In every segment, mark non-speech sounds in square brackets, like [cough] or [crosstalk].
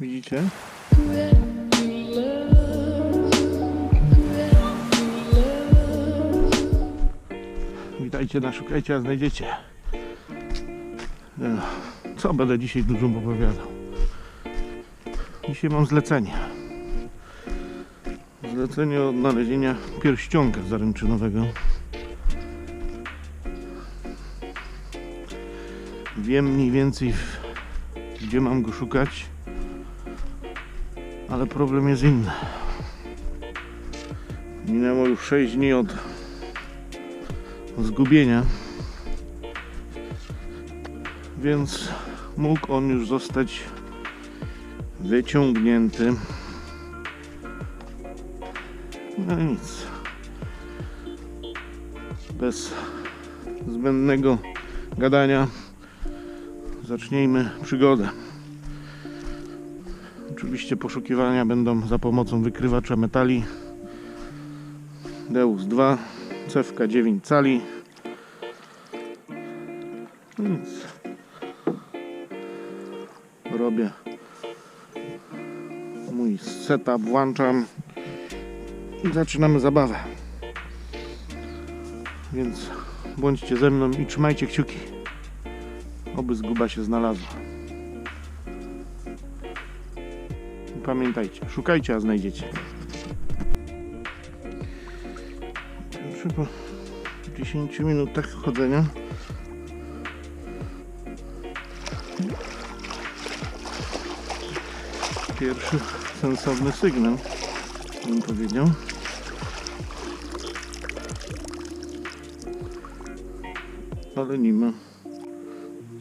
Widzicie? Witajcie na Szukajcie, a znajdziecie. E, Co będę dzisiaj dużo opowiadał? Dzisiaj mam zlecenie. Zlecenie odnalezienia pierścionka zaręczynowego. Wiem mniej więcej w- gdzie mam go szukać, ale problem jest inny. Minęło już 6 dni od zgubienia, więc mógł on już zostać wyciągnięty. No nic. Bez zbędnego gadania zacznijmy przygodę. Oczywiście poszukiwania będą za pomocą wykrywacza metali. Deus 2 cewka 9 cali. No nic. Robię mój setup włączam i zaczynamy zabawę. Więc bądźcie ze mną i trzymajcie kciuki oby zguba się znalazła. I pamiętajcie, szukajcie a znajdziecie. Już po 10 minutach chodzenia. Pierwszy sensowny sygnał bym powiedział. Ale nie ma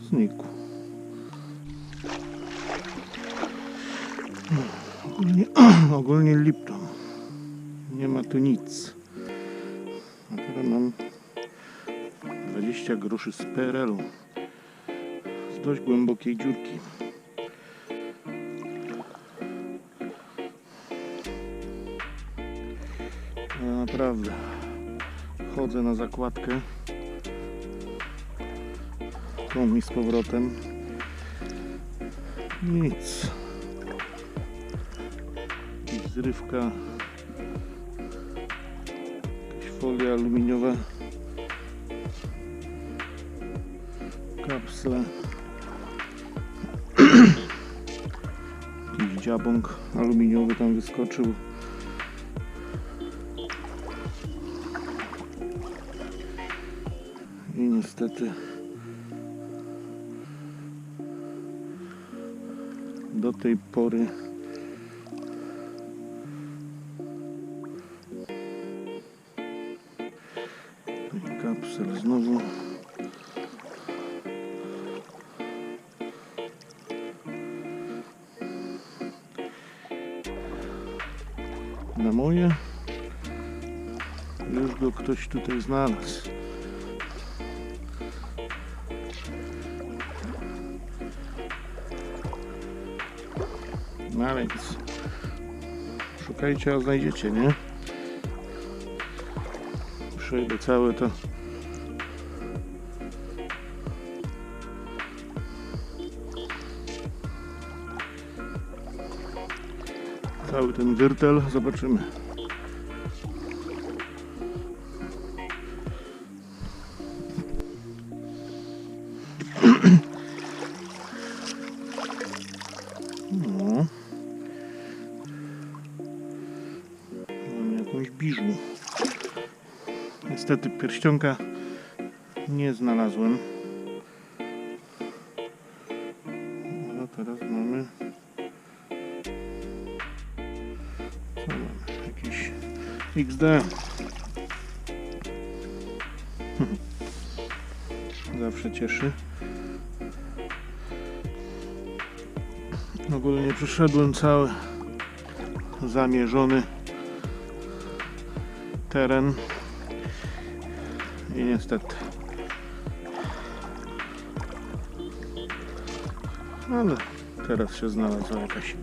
znikł. Ogólnie, [clears throat] ogólnie Lipton. Nie ma tu nic. A teraz mam 20 groszy z PRL-u z dość głębokiej dziurki. Ja naprawdę. Chodzę na zakładkę tu mi z powrotem. Nic. Zrywka. Jakaś folia aluminiowa kapsle. Jakiś dziabąk aluminiowy tam wyskoczył. I niestety do tej pory. Kapsel znowu. Na moje. Już go ktoś tutaj znalazł Więc szukajcie, a znajdziecie, nie? Przejdę całe to. Cały ten wyrtel zobaczymy. Niestety pierścionka nie znalazłem. A teraz mamy... Co mamy? Jakiś XD. [laughs] Zawsze cieszy. Ogólnie przyszedłem cały zamierzony teren i niestety ale teraz się znalazła jakaś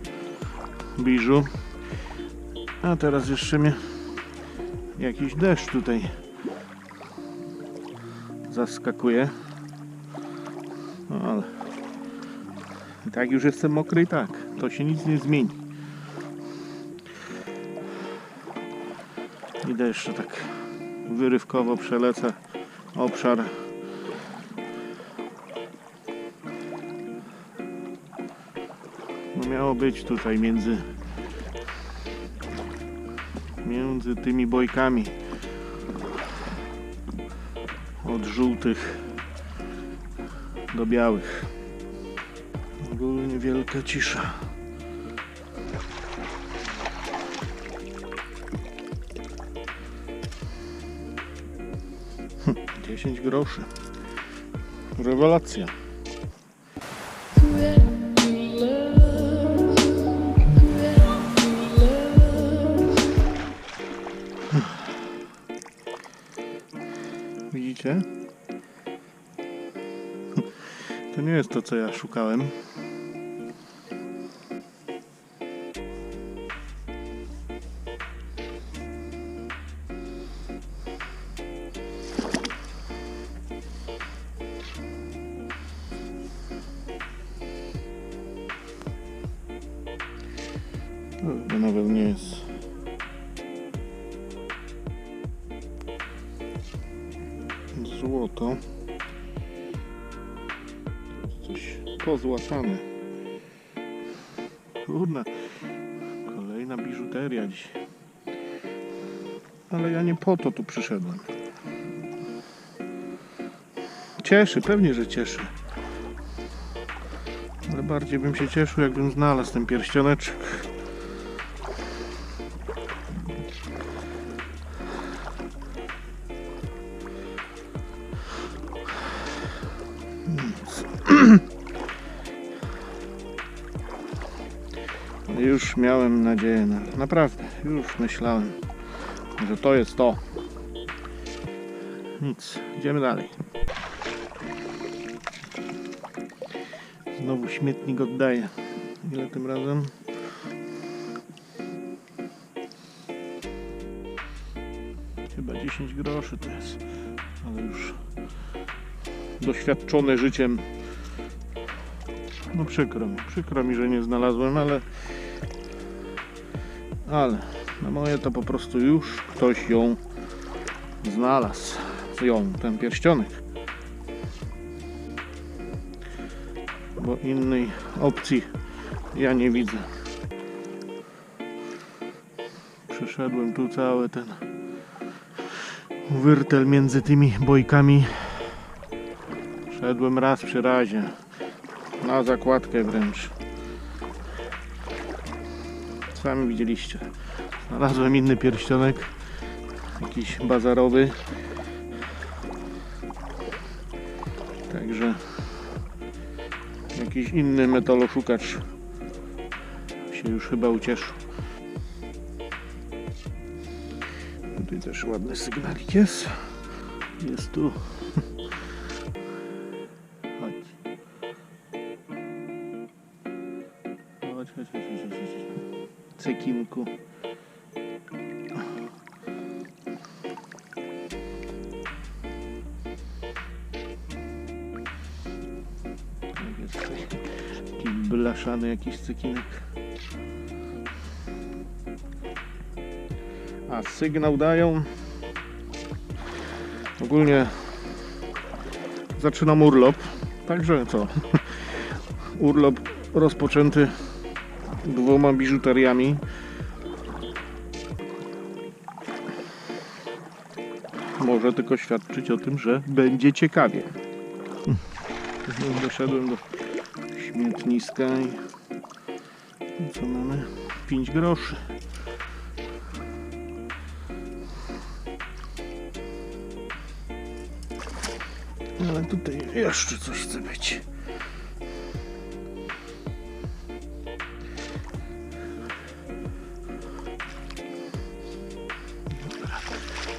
biżu a teraz jeszcze mnie jakiś deszcz tutaj zaskakuje no ale I tak już jestem mokry i tak. To się nic nie zmieni. Idę jeszcze tak wyrywkowo przelecę obszar. No miało być tutaj między między tymi bojkami od żółtych do białych. Ogólnie wielka cisza. 10 groszy. Rewelacja. Widzicie? To nie jest to, co ja szukałem. To nawet nie jest. Złoto. To jest coś pozłacane. Kurna. Kolejna biżuteria dzisiaj. Ale ja nie po to tu przyszedłem. Cieszy, pewnie, że cieszy. Ale bardziej bym się cieszył, jakbym znalazł ten pierścioneczek. Miałem nadzieję, na, naprawdę, już myślałem, że to jest to. Nic, idziemy dalej. Znowu śmietnik oddaje. Ile tym razem? Chyba 10 groszy to jest, ale już doświadczony życiem. No przykro mi, przykro mi, że nie znalazłem, ale ale na moje to po prostu już ktoś ją znalazł. Ją, ten pierścionek. Bo innej opcji ja nie widzę. Przeszedłem tu cały ten wyrtel między tymi bojkami. Szedłem raz przy razie. Na zakładkę wręcz. Sami widzieliście. Znalazłem inny pierścionek. Jakiś bazarowy. Także jakiś inny metaloszukacz się już chyba ucieszył. Tutaj też ładny sygnalik jest. Jest tu. Tutaj Taki blaszany jakiś cekinek. A sygnał dają. Ogólnie zaczynam urlop. Także co? [laughs] Urlop rozpoczęty dwoma biżuteriami. Może tylko świadczyć o tym, że będzie ciekawie. Doszedłem do śmietniska i co mamy? 5 groszy. Ale tutaj jeszcze coś chce być.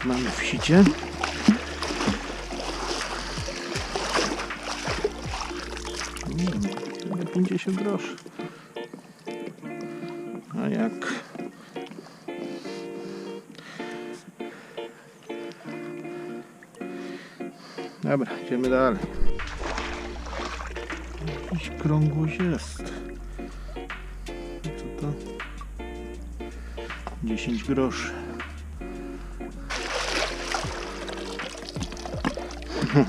Mamy w sicie. Mm, 50 groszy. A jak? Dobra, idziemy dalej. Jakiś krągłość jest. Co to? 10 groszy. [laughs]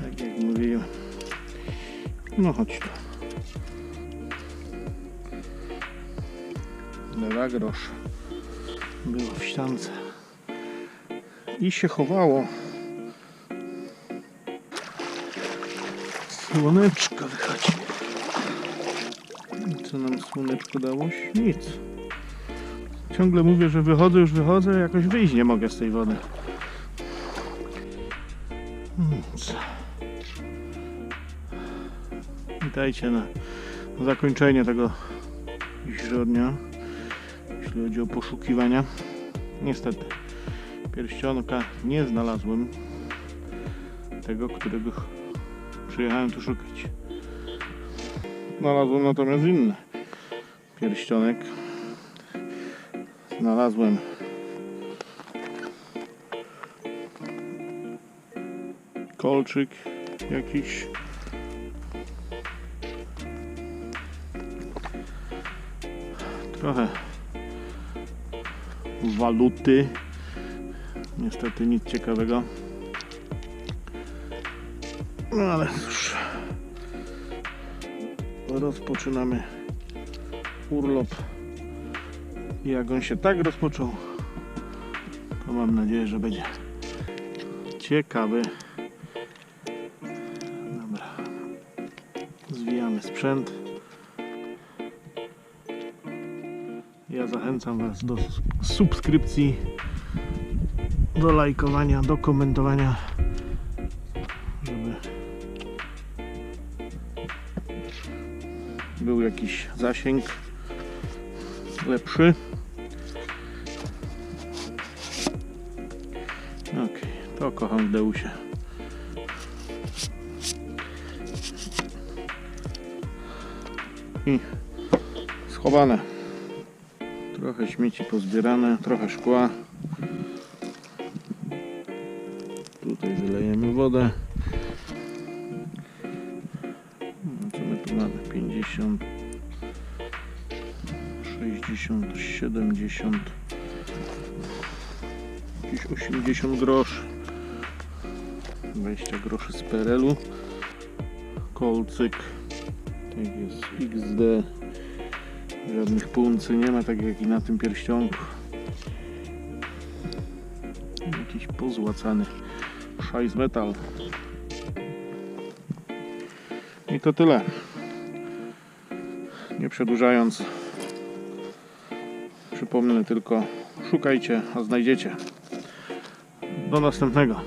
tak jak mówiłem. No chodź tu. Dwa grosze. Było w ściance. I się chowało. Słoneczko wychodzi. Co nam słoneczko dało? Nic. Ciągle mówię, że wychodzę, już wychodzę, jakoś wyjść nie mogę z tej wody. Witajcie na zakończenie tego dzisiejszego jeśli chodzi o poszukiwania. Niestety, pierścionka nie znalazłem tego, którego ch- przyjechałem tu szukać. Znalazłem natomiast inny pierścionek. Znalazłem kolczyk jakiś. Trochę waluty. Niestety nic ciekawego. No ale cóż. Rozpoczynamy urlop. Jak on się tak rozpoczął, to mam nadzieję, że będzie ciekawy. Dobra. Zwijamy sprzęt. Zachęcam Was do subskrypcji, do lajkowania, do komentowania, żeby był jakiś zasięg lepszy. Ok, to kocham w Deusie. I schowane. Trochę śmieci pozbierane, trochę szkła. Tutaj wylejemy wodę. No, Co my tu mamy? 50, 60, 70, jakieś 80 groszy. 20 groszy z PRL-u. Kolcyk. Tak jest XD. Żadnych puncy nie ma, tak jak i na tym pierścionku. Jakiś pozłacany szajs metal. I to tyle. Nie przedłużając, przypomnę tylko, szukajcie, a znajdziecie. Do następnego.